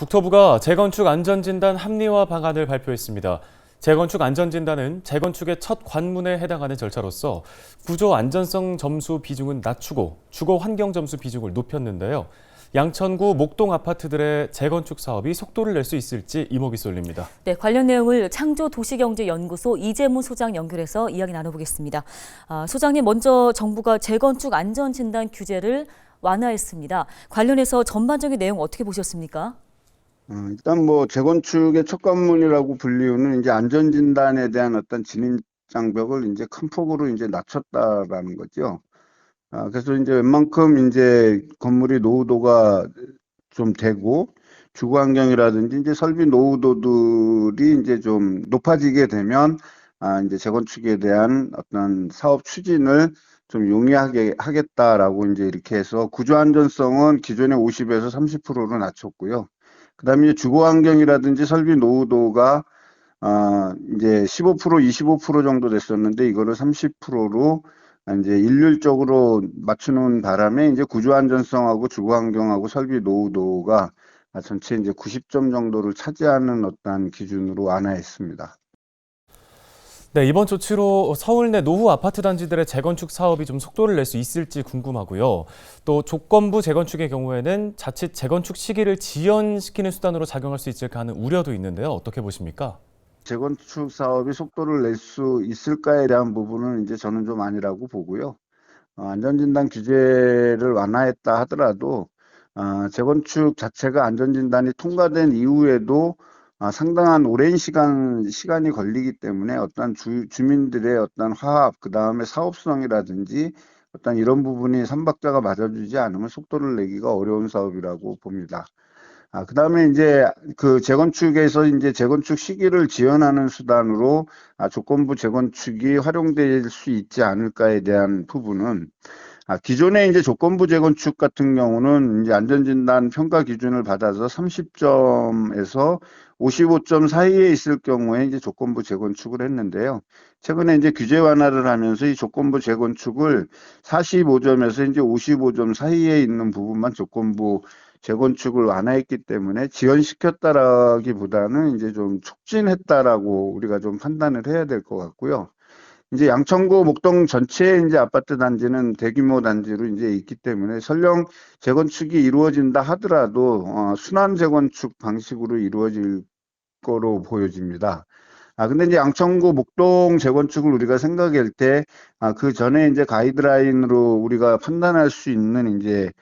국토부가 재건축 안전진단 합리화 방안을 발표했습니다. 재건축 안전진단은 재건축의 첫 관문에 해당하는 절차로서 구조 안전성 점수 비중은 낮추고 주거 환경 점수 비중을 높였는데요. 양천구 목동 아파트들의 재건축 사업이 속도를 낼 수 있을지 이목이 쏠립니다. 네, 관련 내용을 창조도시경제연구소 이재무 소장 연결해서 이야기 나눠보겠습니다. 아, 소장님, 먼저 정부가 재건축 안전진단 규제를 완화했습니다. 관련해서 전반적인 내용 어떻게 보셨습니까? 어, 일단 뭐 재건축의 첫 관문이라고 불리우는 이제 안전 진단에 대한 어떤 진입 장벽을 이제 큰 폭으로 이제 낮췄다라는 거죠. 아, 그래서 이제 웬만큼 이제 건물이 노후도가 좀 되고 주거 환경이라든지 이제 설비 노후도들이 이제 좀 높아지게 되면 아, 이제 재건축에 대한 어떤 사업 추진을 좀 용이하게 하겠다라고 이제 이렇게 해서 구조 안전성은 기존의 50에서 30%로 낮췄고요. 그다음에 주거 환경이라든지 설비 노후도가 아 이제 15% 25% 정도 됐었는데 이거를 30%로 이제 일률적으로 맞추는 바람에 이제 구조 안전성하고 주거 환경하고 설비 노후도가 전체 이제 90점 정도를 차지하는 어떠한 기준으로 완화했습니다. 네, 이번 조치로 서울 내 노후 아파트 단지들의 재건축 사업이 좀 속도를 낼 수 있을지 궁금하고요. 또 조건부 재건축의 경우에는 자칫 재건축 시기를 지연시키는 수단으로 작용할 수 있을까 하는 우려도 있는데요. 어떻게 보십니까? 재건축 사업이 속도를 낼 수 있을까에 대한 부분은 이제 저는 좀 아니라고 보고요. 어, 안전진단 규제를 완화했다 하더라도 어, 재건축 자체가 안전진단이 통과된 이후에도 아, 상당한 오랜 시간, 시간이 걸리기 때문에 어떤 주, 주민들의 어떤 화합, 그 다음에 사업성이라든지 어떤 이런 부분이 삼박자가 맞아주지 않으면 속도를 내기가 어려운 사업이라고 봅니다. 아, 그 다음에 이제 그 재건축에서 이제 재건축 시기를 지연하는 수단으로 아, 조건부 재건축이 활용될 수 있지 않을까에 대한 부분은 아, 기존에 이제 조건부 재건축 같은 경우는 이제 안전진단 평가 기준을 받아서 30점에서 55점 사이에 있을 경우에 이제 조건부 재건축을 했는데요. 최근에 이제 규제 완화를 하면서 이 조건부 재건축을 45점에서 이제 55점 사이에 있는 부분만 조건부 재건축을 완화했기 때문에 지연시켰다라기보다는 이제 좀 촉진했다라고 우리가 좀 판단을 해야 될 것 같고요. 이제 양천구 목동 전체 이제 아파트 단지는 대규모 단지로 이제 있기 때문에 설령 재건축이 이루어진다 하더라도 어, 순환 재건축 방식으로 이루어질 거로 보여집니다. 아, 근데 이제 양천구 목동 재건축을 우리가 생각할 때, 아, 그 전에 이제 가이드라인으로 우리가 판단할 수 있는 이제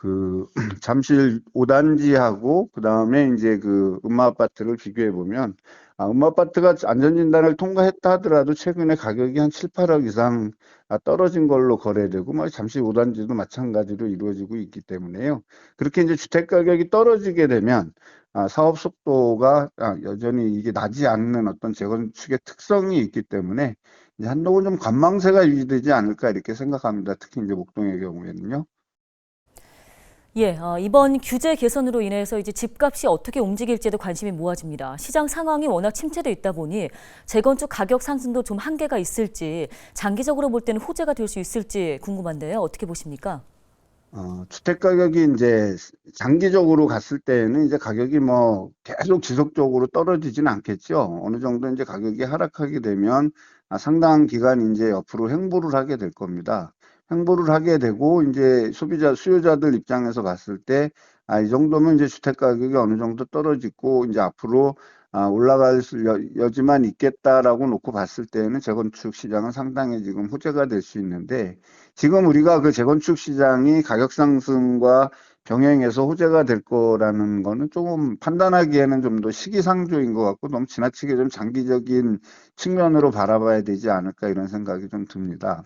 그 잠실 5단지하고 그 다음에 이제 그 음마 아파트를 비교해 보면 아, 음마 아파트가 안전진단을 통과했다 하더라도 최근에 가격이 한 7, 8억 이상 아, 떨어진 걸로 거래되고 뭐 잠실 5단지도 마찬가지로 이루어지고 있기 때문에요. 그렇게 이제 주택 가격이 떨어지게 되면 아, 사업 속도가 아, 여전히 이게 나지 않는 어떤 재건축의 특성이 있기 때문에 한동안 좀 관망세가 유지되지 않을까 이렇게 생각합니다. 특히 이제 목동의 경우에는요. 예, 어, 이번 규제 개선으로 인해서 이제 집값이 어떻게 움직일지에도 관심이 모아집니다. 시장 상황이 워낙 침체돼 있다 보니 재건축 가격 상승도 좀 한계가 있을지 장기적으로 볼 때는 호재가 될 수 있을지 궁금한데요. 어떻게 보십니까? 어, 주택 가격이 이제 장기적으로 갔을 때는 이제 가격이 뭐 계속 지속적으로 떨어지지는 않겠죠. 어느 정도 이제 가격이 하락하게 되면 아, 상당한 기간 이제 옆으로 횡보를 하게 될 겁니다. 횡보를 하게 되고 이제 소비자 수요자들 입장에서 봤을 때 아, 이 정도면 이제 주택 가격이 어느 정도 떨어지고 이제 앞으로 아, 올라갈 수- 여, 여지만 있겠다라고 놓고 봤을 때는 재건축 시장은 상당히 지금 호재가 될 수 있는데 지금 우리가 그 재건축 시장이 가격 상승과 병행해서 호재가 될 거라는 거는 조금 판단하기에는 좀 더 시기상조인 것 같고 너무 지나치게 좀 장기적인 측면으로 바라봐야 되지 않을까 이런 생각이 좀 듭니다.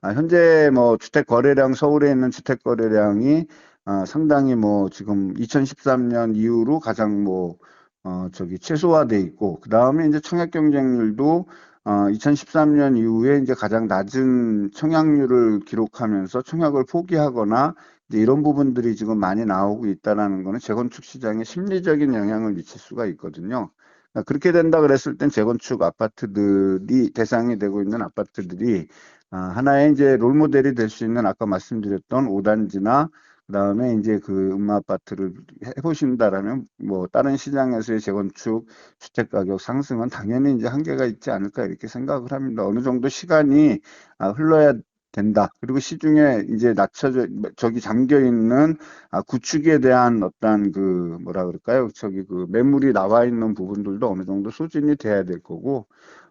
아, 현재 뭐 주택 거래량 서울에 있는 주택 거래량이 아, 상당히 뭐 지금 2013년 이후로 가장 뭐 어, 저기 최소화돼 있고 그 다음에 이제 청약 경쟁률도 어, 2013년 이후에 이제 가장 낮은 청약률을 기록하면서 청약을 포기하거나 이제 이런 부분들이 지금 많이 나오고 있다라는 거는 재건축 시장에 심리적인 영향을 미칠 수가 있거든요. 그러니까 그렇게 된다 그랬을 땐 재건축 아파트들이 대상이 되고 있는 아파트들이 아, 하나의 이제 롤 모델이 될 수 있는 아까 말씀드렸던 5단지나 그다음에 이제 그 음마 아파트를 해보신다라면 뭐 다른 시장에서의 재건축 주택 가격 상승은 당연히 이제 한계가 있지 않을까 이렇게 생각을 합니다. 어느 정도 시간이 아, 흘러야 된다. 그리고 시중에 이제 낮춰져 저기 잠겨 있는 아, 구축에 대한 어떤 그 뭐라 그럴까요? 저기 그 매물이 나와 있는 부분들도 어느 정도 소진이 돼야 될 거고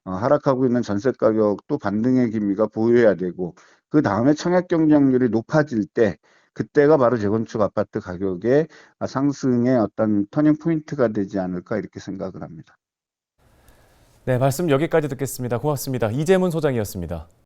어, 하락하고 있는 전세 가격도 반등의 기미가 보여야 되고 그 다음에 청약 경쟁률이 높아질 때 그때가 바로 재건축 아파트 가격의 아, 상승의 어떤 터닝 포인트가 되지 않을까 이렇게 생각을 합니다. 네, 말씀 여기까지 듣겠습니다. 고맙습니다. 이재문 소장이었습니다.